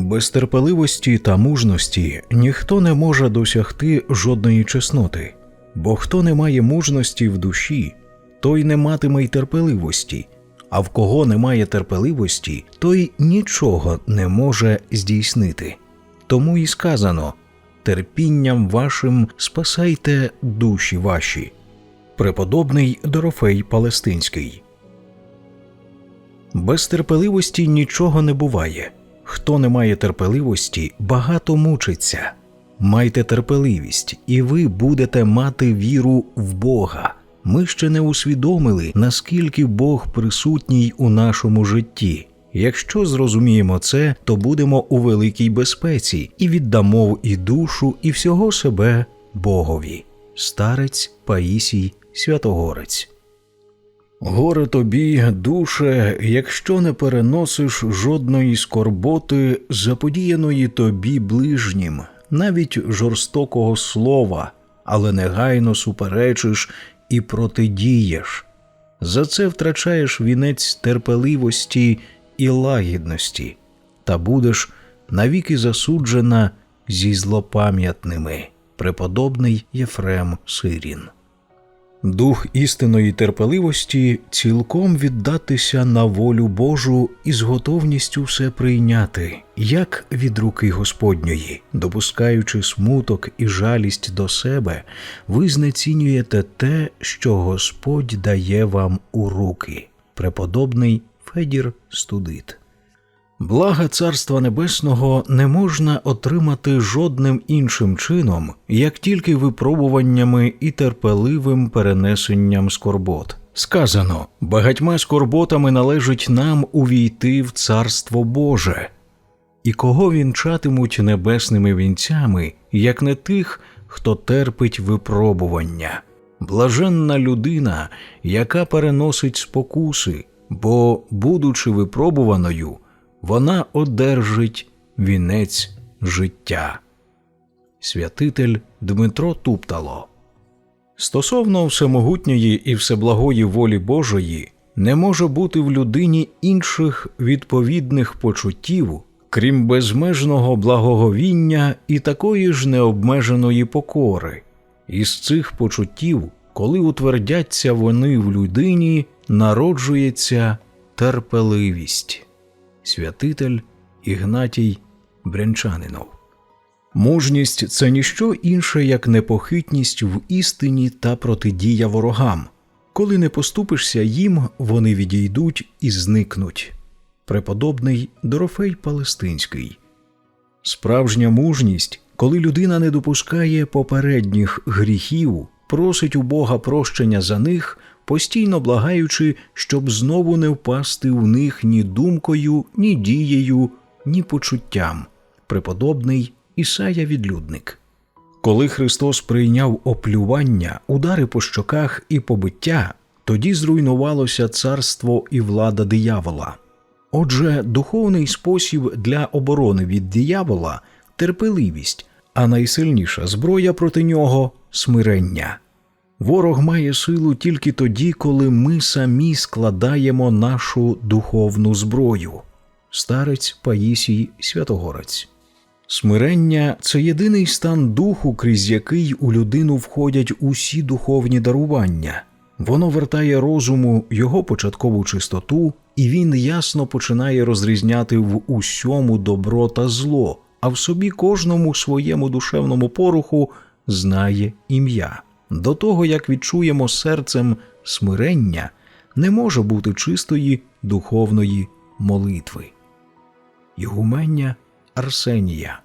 Без терпеливості та мужності ніхто не може досягти жодної чесноти, бо хто не має мужності в душі, той не матиме й терпеливості, а в кого немає терпеливості, той нічого не може здійснити. Тому і сказано терпінням вашим спасайте душі ваші. Преподобний Дорофей Палестинський. Без терпеливості нічого не буває. Хто не має терпеливості, багато мучиться. Майте терпеливість, і ви будете мати віру в Бога. Ми ще не усвідомили, наскільки Бог присутній у нашому житті. Якщо зрозуміємо це, то будемо у великій безпеці і віддамо і душу, і всього себе Богові. Старець Паїсій Святогорець. Горе тобі, душе, якщо не переносиш жодної скорботи, заподіяної тобі ближнім, навіть жорстокого слова, але негайно суперечиш і протидієш. За це втрачаєш вінець терпеливості і лагідності, та будеш навіки засуджена зі злопам'ятними. Преподобний Єфрем Сирін. Дух істинної терпеливості цілком віддатися на волю Божу і з готовністю все прийняти, як від руки Господньої, допускаючи смуток і жалість до себе, ви знецінюєте те, що Господь дає вам у руки. Преподобний Федір Студит. Блага Царства Небесного не можна отримати жодним іншим чином, як тільки випробуваннями і терпеливим перенесенням скорбот. Сказано, багатьма скорботами належить нам увійти в Царство Боже. І кого вінчатимуть небесними вінцями, як не тих, хто терпить випробування. Блаженна людина, яка переносить спокуси, бо, будучи випробуваною, вона одержить вінець життя. Святитель Дмитро Туптало. Стосовно всемогутньої і всеблагої волі Божої, не може бути в людині інших відповідних почуттів, крім безмежного благоговіння і такої ж необмеженої покори. Із цих почуттів, коли утвердяться вони в людині, народжується терпеливість святитель Ігнатій Брянчанинов. Мужність це ніщо інше, як непохитність в істині та протидія ворогам. Коли не поступишся їм, вони відійдуть і зникнуть. Преподобний Дорофей Палестинський. Справжня мужність, коли людина не допускає попередніх гріхів, просить у Бога прощення за них, постійно благаючи, щоб знову не впасти в них ні думкою, ні дією, ні почуттям. Преподобний Ісая Відлюдник. Коли Христос прийняв оплювання, удари по щоках і побиття, тоді зруйнувалося царство і влада диявола. Отже, духовний спосіб для оборони від диявола терпеливість, а найсильніша зброя проти нього смирення. Ворог має силу тільки тоді, коли ми самі складаємо нашу духовну зброю. Старець Паїсій Святогорець. Смирення це єдиний стан духу, крізь який у людину входять усі духовні дарування. Воно вертає розуму його початкову чистоту, і він ясно починає розрізняти в усьому добро та зло, а в собі кожному своєму душевному поруху знає ім'я. До того, як відчуємо серцем смирення, не може бути чистої духовної молитви. Ігумення Арсенія